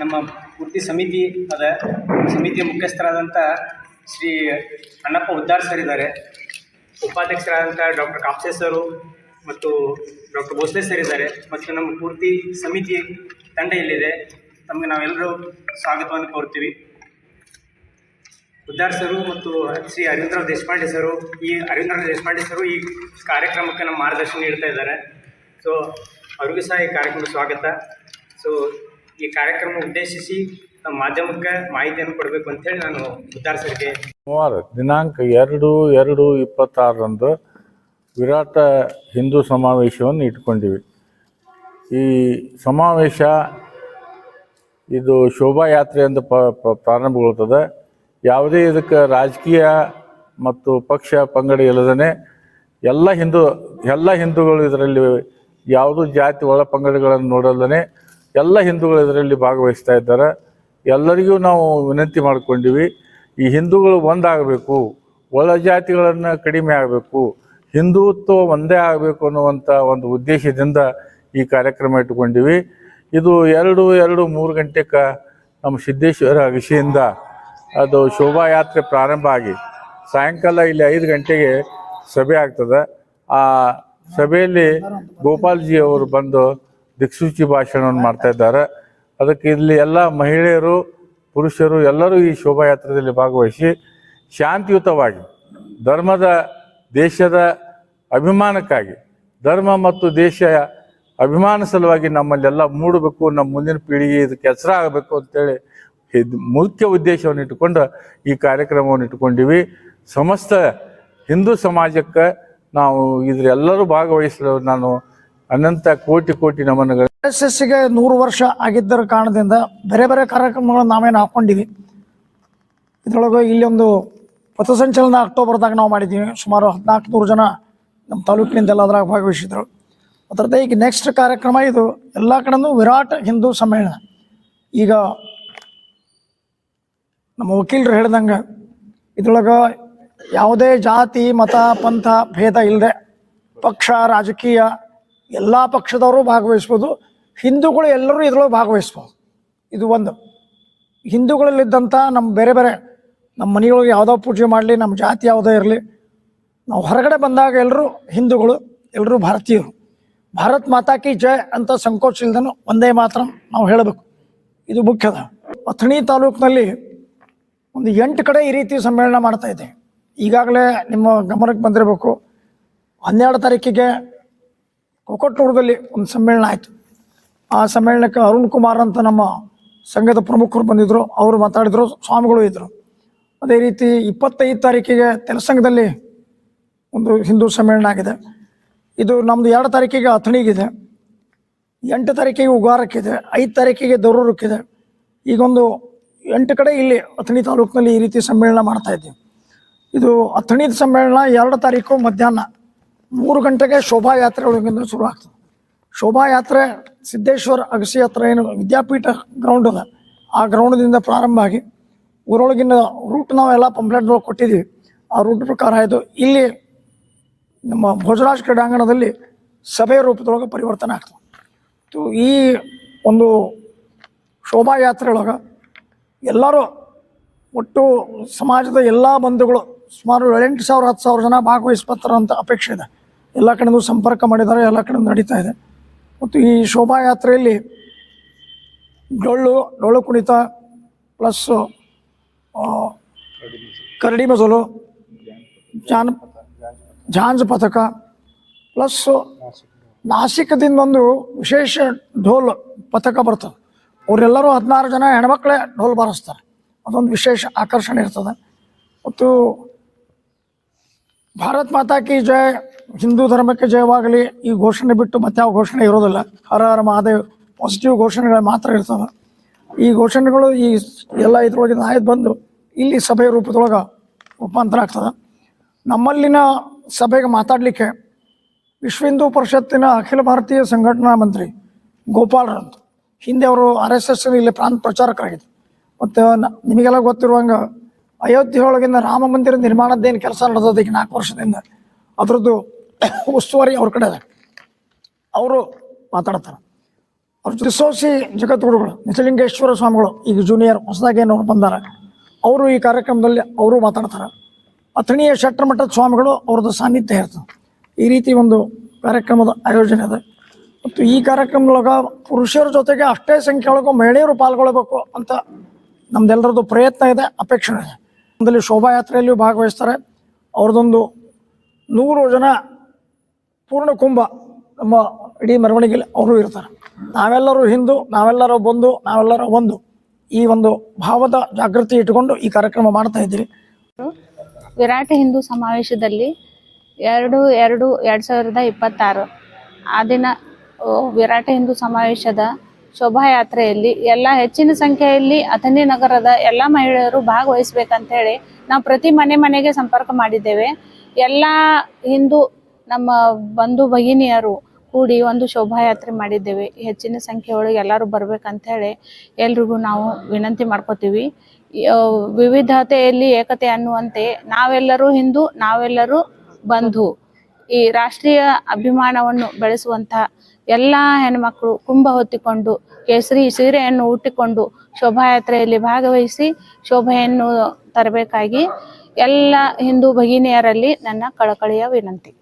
ನಮ್ಮ ಪೂರ್ತಿ ಸಮಿತಿ ಅದ. ಸಮಿತಿಯ ಮುಖ್ಯಸ್ಥರಾದಂಥ ಶ್ರೀ ಅಣ್ಣಪ್ಪ ಉದ್ದಾರ್ ಸರ್ ಇದ್ದಾರೆ ಉಪಾಧ್ಯಕ್ಷರಾದಂಥ ಡಾಕ್ಟರ್ ಕಾಪ್ಸೆ ಸರು ಮತ್ತು ಡಾಕ್ಟರ್ ಭೋಸ್ಲೆ ಸರ್ ಇದ್ದಾರೆ ಮತ್ತು ನಮ್ಮ ಪೂರ್ತಿ ಸಮಿತಿ ತಂಡ ಇಲ್ಲಿದೆ. ತಮಗೆ ನಾವೆಲ್ಲರೂ ಸ್ವಾಗತವನ್ನು ಕೋರ್ತೀವಿ. ಉದ್ದಾರ್ ಸರು ಮತ್ತು ಶ್ರೀ ಅರವಿಂದರಾವ್ ದೇಶಪಾಂಡೆ ಸರು ಈ ಅರವಿಂದರಾವ್ ದೇಶಪಾಂಡೆ ಸರು ಈ ಕಾರ್ಯಕ್ರಮಕ್ಕೆ ನಮ್ಮ ಮಾರ್ಗದರ್ಶನ ನೀಡ್ತಾ ಇದ್ದಾರೆ. ಸೊ ಅವ್ರಿಗೂ ಸಹ ಈ ಕಾರ್ಯಕ್ರಮಕ್ಕೆ ಸ್ವಾಗತ. ಸೊ ಈ ಕಾರ್ಯಕ್ರಮ ಉದ್ದೇಶಿಸಿ ಮಾಧ್ಯಮಕ್ಕೆ ಮಾಹಿತಿಯನ್ನು ಕೊಡಬೇಕು ಅಂತೇಳಿ ನಾನು ಉದ್ದಾರ್ ದಿನಾಂಕ ಎರಡು ಎರಡು ಇಪ್ಪತ್ತಾರರಂದು ವಿರಾಟ ಹಿಂದೂ ಸಮಾವೇಶವನ್ನು ಇಟ್ಕೊಂಡಿವಿ. ಈ ಸಮಾವೇಶ ಇದು ಶೋಭಾಯಾತ್ರೆ ಅಂತ ಪ್ರಾರಂಭಗೊಳ್ತದೆ. ಯಾವುದೇ ಇದಕ್ಕೆ ರಾಜಕೀಯ ಮತ್ತು ಪಕ್ಷ ಪಂಗಡ ಇಲ್ಲದೇ ಎಲ್ಲ ಹಿಂದೂ, ಎಲ್ಲ ಹಿಂದೂಗಳು ಇದರಲ್ಲಿ ಯಾವುದೂ ಜಾತಿ ಒಳ ಪಂಗಡಗಳನ್ನು ನೋಡಲ್ಲದೆ ಎಲ್ಲ ಹಿಂದೂಗಳು ಇದರಲ್ಲಿ ಭಾಗವಹಿಸ್ತಾ ಇದ್ದಾರೆ. ಎಲ್ಲರಿಗೂ ನಾವು ವಿನಂತಿ ಮಾಡಿಕೊಂಡಿವಿ, ಈ ಹಿಂದೂಗಳು ಒಂದಾಗಬೇಕು, ಒಳ ಜಾತಿಗಳನ್ನು ಕಡಿಮೆ ಆಗಬೇಕು, ಹಿಂದುತ್ವ ಒಂದೇ ಆಗಬೇಕು ಅನ್ನುವಂಥ ಒಂದು ಉದ್ದೇಶದಿಂದ ಈ ಕಾರ್ಯಕ್ರಮ ಇಟ್ಟುಕೊಂಡಿವಿ. ಇದು ಎರಡು ಎರಡು, ಮೂರು ಗಂಟೆಗೆ ನಮ್ಮ ಸಿದ್ದೇಶ್ವರ ಅಗಶಿಯಿಂದ ಅದು ಶೋಭಾಯಾತ್ರೆ ಪ್ರಾರಂಭ ಆಗಿ ಸಾಯಂಕಾಲ ಇಲ್ಲಿ ಐದು ಗಂಟೆಗೆ ಸಭೆ ಆಗ್ತದೆ. ಆ ಸಭೆಯಲ್ಲಿ ಗೋಪಾಲ್ಜಿ ಅವರು ಬಂದು ದಿಕ್ಸೂಚಿ ಭಾಷಣವನ್ನು ಮಾಡ್ತಾ ಇದ್ದಾರೆ. ಅದಕ್ಕೆ ಇಲ್ಲಿ ಎಲ್ಲ ಮಹಿಳೆಯರು, ಪುರುಷರು ಎಲ್ಲರೂ ಈ ಶೋಭಾಯಾತ್ರೆಯಲ್ಲಿ ಭಾಗವಹಿಸಿ ಶಾಂತಿಯುತವಾಗಿ ಧರ್ಮದ, ದೇಶದ ಅಭಿಮಾನಕ್ಕಾಗಿ, ಧರ್ಮ ಮತ್ತು ದೇಶ ಅಭಿಮಾನ ಸಲುವಾಗಿ ನಮ್ಮಲ್ಲೆಲ್ಲ ಮೂಡಬೇಕು, ನಮ್ಮ ಮುಂದಿನ ಪೀಳಿಗೆ ಇದಕ್ಕೆ ಹೆಸರ ಆಗಬೇಕು ಅಂತೇಳಿ ಇದು ಮುಖ್ಯ ಉದ್ದೇಶವನ್ನು ಇಟ್ಟುಕೊಂಡು ಈ ಕಾರ್ಯಕ್ರಮವನ್ನು ಇಟ್ಕೊಂಡಿವಿ ಸಮಸ್ತ ಹಿಂದೂ ಸಮಾಜಕ್ಕೆ ನಾವು ಇದ್ರೆಲ್ಲರೂ ಭಾಗವಹಿಸಲು ನಾನು ಅನಂತ ಕೋಟಿ ಕೋಟಿ ನಮನಗಳು. ಎಸ್ಗೆ ನೂರು ವರ್ಷ ಆಗಿದ್ದರ ಕಾರಣದಿಂದ ಬೇರೆ ಬೇರೆ ಕಾರ್ಯಕ್ರಮಗಳನ್ನು ನಾವೇನು ಹಾಕ್ಕೊಂಡಿವಿ. ಇದರೊಳಗೆ ಇಲ್ಲಿ ಒಂದು ಪಥಸಂಚಲನ ಅಕ್ಟೋಬರ್ದಾಗ ನಾವು ಮಾಡಿದ್ದೀವಿ. ಸುಮಾರು ಹದಿನಾಲ್ಕು ನೂರು ಜನ ನಮ್ಮ ತಾಲೂಕಿನಿಂದೆಲ್ಲ ಅದ್ರಾಗ ಭಾಗವಹಿಸಿದ್ರು. ಅದರದ್ದೇ ಈಗ ನೆಕ್ಸ್ಟ್ ಕಾರ್ಯಕ್ರಮ ಇದು. ಎಲ್ಲ ಕಡೆನೂ ವಿರಾಟ್ ಹಿಂದೂ ಸಮ್ಮೇಳನ. ಈಗ ನಮ್ಮ ವಕೀಲರು ಹೇಳ್ದಂಗೆ ಇದ್ರೊಳಗೆ ಯಾವುದೇ ಜಾತಿ, ಮತ, ಪಂಥ, ಭೇದ ಇಲ್ಲದೆ ಪಕ್ಷ, ರಾಜಕೀಯ ಎಲ್ಲ ಪಕ್ಷದವರು ಭಾಗವಹಿಸ್ಬೋದು. ಹಿಂದೂಗಳು ಎಲ್ಲರೂ ಇದ್ರೊಳಗೆ ಭಾಗವಹಿಸ್ಬೋದು. ಇದು ಒಂದು. ಹಿಂದೂಗಳಲ್ಲಿದ್ದಂಥ ನಮ್ಮ ಬೇರೆ ಬೇರೆ ನಮ್ಮ ಮನೆಯೊಳಗೆ ಯಾವುದೋ ಪೂಜೆ ಮಾಡಲಿ ನಮ್ಮ ಜಾತಿ ಯಾವುದೋ ಇರಲಿ, ನಾವು ಹೊರಗಡೆ ಬಂದಾಗ ಎಲ್ಲರೂ ಹಿಂದೂಗಳು, ಎಲ್ಲರೂ ಭಾರತೀಯರು. ಭಾರತ್ ಮಾತಾ ಕಿ ಜಯ ಅಂತ ಸಂಕೋಚ ಇಲ್ದನು ಒಂದೇ ಮಾತ್ರ ನಾವು ಹೇಳಬೇಕು. ಇದು ಮುಖ್ಯದ. ಅಥಣಿ ತಾಲೂಕಿನಲ್ಲಿ ಒಂದು ಎಂಟು ಕಡೆ ಈ ರೀತಿ ಸಮ್ಮೇಳನ ಮಾಡ್ತಾ ಇದೆ. ಈಗಾಗಲೇ ನಿಮ್ಮ ಗಮನಕ್ಕೆ ಬಂದಿರಬೇಕು. ಹನ್ನೆರಡು ತಾರೀಕಿಗೆ ಕೊಕೊಟ್ನೂರದಲ್ಲಿ ಒಂದು ಸಮ್ಮೇಳನ ಆಯಿತು. ಆ ಸಮ್ಮೇಳನಕ್ಕೆ ಅರುಣ್ ಕುಮಾರ್ ಅಂತ ನಮ್ಮ ಸಂಘದ ಪ್ರಮುಖರು ಬಂದಿದ್ದರು ಅವರು ಮಾತಾಡಿದರು, ಸ್ವಾಮಿಗಳು ಇದ್ದರು ಅದೇ ರೀತಿ ಇಪ್ಪತ್ತೈದು ತಾರೀಕಿಗೆ ತೆಲಸಂಘದಲ್ಲಿ ಒಂದು ಹಿಂದೂ ಸಮ್ಮೇಳನ ಆಗಿದೆ. ಇದು ನಮ್ಮದು ಎರಡು ತಾರೀಕಿಗೆ ಅಥಣಿಗಿದೆ. ಎಂಟು ತಾರೀಕಿಗೆ ಉಗಾರಕ್ಕಿದೆ. ಐದು ತಾರೀಕಿಗೆ ದರೂರಕ್ಕಿದೆ. ಈಗೊಂದು ಎಂಟು ಕಡೆ ಇಲ್ಲಿ ಅಥಣಿ ತಾಲೂಕಿನಲ್ಲಿ ಈ ರೀತಿ ಸಮ್ಮೇಳನ ಮಾಡ್ತಾ ಇದ್ದೀವಿ. ಇದು ಅಥಣಿದ ಸಮ್ಮೇಳನ ಎರಡು ತಾರೀಕು ಮಧ್ಯಾಹ್ನ. ಮೂರು ಗಂಟೆಗೆ ಶೋಭಾಯಾತ್ರೆ ಒಳಗಿಂದ ಶುರು ಆಗ್ತದೆ ಶೋಭಾಯಾತ್ರೆ ಸಿದ್ದೇಶ್ವರ ಅಗಸಿ ಹತ್ರ ಏನು ವಿದ್ಯಾಪೀಠ ಗ್ರೌಂಡ್ ಅದ. ಆ ಗ್ರೌಂಡ್ದಿಂದ ಪ್ರಾರಂಭ ಆಗಿ ಊರೊಳಗಿನ ರೂಟ್ ನಾವೆಲ್ಲ ಪಂಪ್ಲೆಟ್ಗಳು ಕೊಟ್ಟಿದ್ದೀವಿ. ಆ ರೂಟ್ ಪ್ರಕಾರ ಆಯಿತು ಇಲ್ಲಿ ನಮ್ಮ ಭೋಜರಾಜ್ ಕ್ರೀಡಾಂಗಣದಲ್ಲಿ ಸಭೆ ರೂಪದೊಳಗೆ ಪರಿವರ್ತನೆ ಆಗ್ತದೆ. ಈ ಒಂದು ಶೋಭಾಯಾತ್ರೆ ಒಳಗೆ ಎಲ್ಲರೂ ಒಟ್ಟು ಸಮಾಜದ ಎಲ್ಲ ಬಂಧುಗಳು ಸುಮಾರು ಏಳೆಂಟು ಸಾವಿರ, ಹತ್ತು ಸಾವಿರ ಜನ ಭಾಗವಹಿಸ್ಪತ್ರ ಅಂತ ಅಪೇಕ್ಷೆ ಇದೆ. ಎಲ್ಲ ಕಡೆಯೂ ಸಂಪರ್ಕ ಮಾಡಿದ್ದಾರೆ, ಎಲ್ಲ ಕಡೆ ನಡೀತಾ ಇದೆ. ಮತ್ತು ಈ ಶೋಭಾಯಾತ್ರೆಯಲ್ಲಿ ಡೊಳ್ಳು ಡೊಳ್ಳು ಕುಣಿತ ಪ್ಲಸ್ಸು ಕರಡಿ ಮಜಲು ಜಾನ್, ಜಾಂಜ್ ಪಥಕ ಪ್ಲಸ್ಸು ನಾಸಿಕದಿಂದ ಒಂದು ವಿಶೇಷ ಢೋಲ್ ಪಥಕ ಬರ್ತದೆ. ಅವರೆಲ್ಲರೂ ಹದಿನಾರು ಜನ ಹೆಣ್ಮಕ್ಳೇ ಢೋಲ್ ಬಾರಿಸ್ತಾರೆ. ಅದೊಂದು ವಿಶೇಷ ಆಕರ್ಷಣೆ ಇರ್ತದೆ. ಮತ್ತು ಭಾರತ್ ಮಾತಾ ಕಿ ಜಯ ಹಿಂದೂ ಧರ್ಮಕ್ಕೆ ಜಯವಾಗಲಿ. ಈ ಘೋಷಣೆ ಬಿಟ್ಟು ಮತ್ತೆ ಯಾವ ಘೋಷಣೆ ಇರೋದಿಲ್ಲ. ಹರ ಹರ ಮಹಾದೇವ್ ಪಾಸಿಟಿವ್ ಘೋಷಣೆಗಳು ಮಾತ್ರ ಇರ್ತವೆ. ಈ ಘೋಷಣೆಗಳು ಈ ಎಲ್ಲ ಇದ್ರೊಳಗಿಂದ ಆಯ್ದು ಬಂದು ಇಲ್ಲಿ ಸಭೆ ರೂಪದೊಳಗೆ ರೂಪಾಂತರ ಆಗ್ತದೆ. ನಮ್ಮಲ್ಲಿನ ಸಭೆಗೆ ಮಾತಾಡಲಿಕ್ಕೆ ವಿಶ್ವ ಹಿಂದೂ ಪರಿಷತ್ತಿನ ಅಖಿಲ ಭಾರತೀಯ ಸಂಘಟನಾ ಮಂತ್ರಿ ಗೋಪಾಲ್ರಂತ. ಹಿಂದೆ ಅವರು ಆರ್ ಎಸ್ ಎಸ್ ಇಲ್ಲಿ ಪ್ರಾಂತ ಪ್ರಚಾರಕರಾಗಿದ್ದರು. ಮತ್ತು ನಿಮಗೆಲ್ಲ ಗೊತ್ತಿರುವಂಗೆ ಅಯೋಧ್ಯೆ ಒಳಗಿಂದ ರಾಮ ಮಂದಿರ ನಿರ್ಮಾಣದ್ದೇನು ಕೆಲಸ ನಡೆದದ ಈಗ ನಾಲ್ಕು ವರ್ಷದಿಂದ. ಅದರದ್ದು ಉಸ್ತುವಾರಿ ಅವ್ರ ಕಡೆ ಅದ. ಅವರು ಮಾತಾಡ್ತಾರೆ. ಅವ್ರ ತ್ರಿಸೋಸಿ ಜಗದ್ಗುರುಗಳು, ನಿಜಲಿಂಗೇಶ್ವರ ಸ್ವಾಮಿಗಳು, ಈಗ ಜೂನಿಯರ್ ಹೊಸದಾಗಿ ಏನೋ ಬಂದಾರ. ಅವರು ಈ ಕಾರ್ಯಕ್ರಮದಲ್ಲಿ ಅವರು ಮಾತಾಡ್ತಾರೆ. ಅಥಣಿಯ ಶೆಟ್ಟರಮಠದ ಸ್ವಾಮಿಗಳು ಅವ್ರದ್ದು ಸಾನ್ನಿಧ್ಯ ಇರ್ತದೆ. ಈ ರೀತಿ ಒಂದು ಕಾರ್ಯಕ್ರಮದ ಆಯೋಜನೆ ಇದೆ ಮತ್ತು ಈ ಕಾರ್ಯಕ್ರಮದೊಳಗೆ ಪುರುಷರ ಜೊತೆಗೆ ಅಷ್ಟೇ ಸಂಖ್ಯೆ ಒಳಗೂ ಮಹಿಳೆಯರು ಪಾಲ್ಗೊಳ್ಳಬೇಕು ಅಂತ ನಮ್ದೆಲ್ಲರದ್ದು ಪ್ರಯತ್ನ ಇದೆ, ಅಪೇಕ್ಷೆ ಇದೆ. ಅದರಲ್ಲಿ ಶೋಭಾಯಾತ್ರೆಯಲ್ಲಿಯೂ ಭಾಗವಹಿಸ್ತಾರೆ. ಅವ್ರದ್ದೊಂದು ನೂರು ಜನ ಪೂರ್ಣ ಕುಂಭ ನಮ್ಮ ಇಡೀ ಮೆರವಣಿಗೆಯಲ್ಲಿ ಅವರು ಇರ್ತಾರೆ. ನಾವೆಲ್ಲರೂ ಹಿಂದೂ, ನಾವೆಲ್ಲರೂ ಬಂದು ನಾವೆಲ್ಲರೂ ಒಂದು ಈ ಒಂದು ಭಾವದ ಜಾಗೃತಿ ಇಟ್ಟುಕೊಂಡು ಈ ಕಾರ್ಯಕ್ರಮ ಮಾಡ್ತಾ ಇದ್ದೀರಿ. ವಿರಾಟ ಹಿಂದೂ ಸಮಾವೇಶದಲ್ಲಿ ಎರಡು ಎರಡು ಎರಡು ಸಾವಿರದ ಇಪ್ಪತ್ತಾರು ಆ ದಿನ ವಿರಾಟ ಹಿಂದೂ ಸಮಾವೇಶದ ಶೋಭಾಯಾತ್ರೆಯಲ್ಲಿ ಎಲ್ಲ ಹೆಚ್ಚಿನ ಸಂಖ್ಯೆಯಲ್ಲಿ ಅಥಣಿ ನಗರದ ಎಲ್ಲ ಮಹಿಳೆಯರು ಭಾಗವಹಿಸ್ಬೇಕಂತೇಳಿ ನಾವು ಪ್ರತಿ ಮನೆ ಮನೆಗೆ ಸಂಪರ್ಕ ಮಾಡಿದ್ದೇವೆ. ಎಲ್ಲ ಹಿಂದೂ ನಮ್ಮ ಬಂಧು ಭಗಿನಿಯರು ಕೂಡಿ ಒಂದು ಶೋಭಾಯಾತ್ರೆ ಮಾಡಿದ್ದೇವೆ. ಹೆಚ್ಚಿನ ಸಂಖ್ಯೆಯೊಳಗೆ ಎಲ್ಲರೂ ಬರ್ಬೇಕಂತೇಳಿ ಎಲ್ರಿಗೂ ನಾವು ವಿನಂತಿ ಮಾಡ್ಕೋತೀವಿ. ವಿವಿಧತೆಯಲ್ಲಿ ಏಕತೆ ಅನ್ನುವಂತೆ ನಾವೆಲ್ಲರೂ ಹಿಂದೂ, ನಾವೆಲ್ಲರೂ ಬಂಧು. ಈ ರಾಷ್ಟ್ರೀಯ ಅಭಿಮಾನವನ್ನು ಬೆಳೆಸುವಂಥ ಎಲ್ಲ ಹೆಣ್ಮಕ್ಳು ಕುಂಭ ಹೊತ್ತಿಕೊಂಡು, ಕೇಸರಿ ಸೀರೆಯನ್ನು ಉಟ್ಟಿಕೊಂಡು ಶೋಭಾಯಾತ್ರೆಯಲ್ಲಿ ಭಾಗವಹಿಸಿ ಶೋಭೆಯನ್ನು ತರಬೇಕಾಗಿ ಎಲ್ಲ ಹಿಂದೂ ಭಗಿನಿಯರಲ್ಲಿ ನನ್ನ ಕಳಕಳಿಯ ವಿನಂತಿ.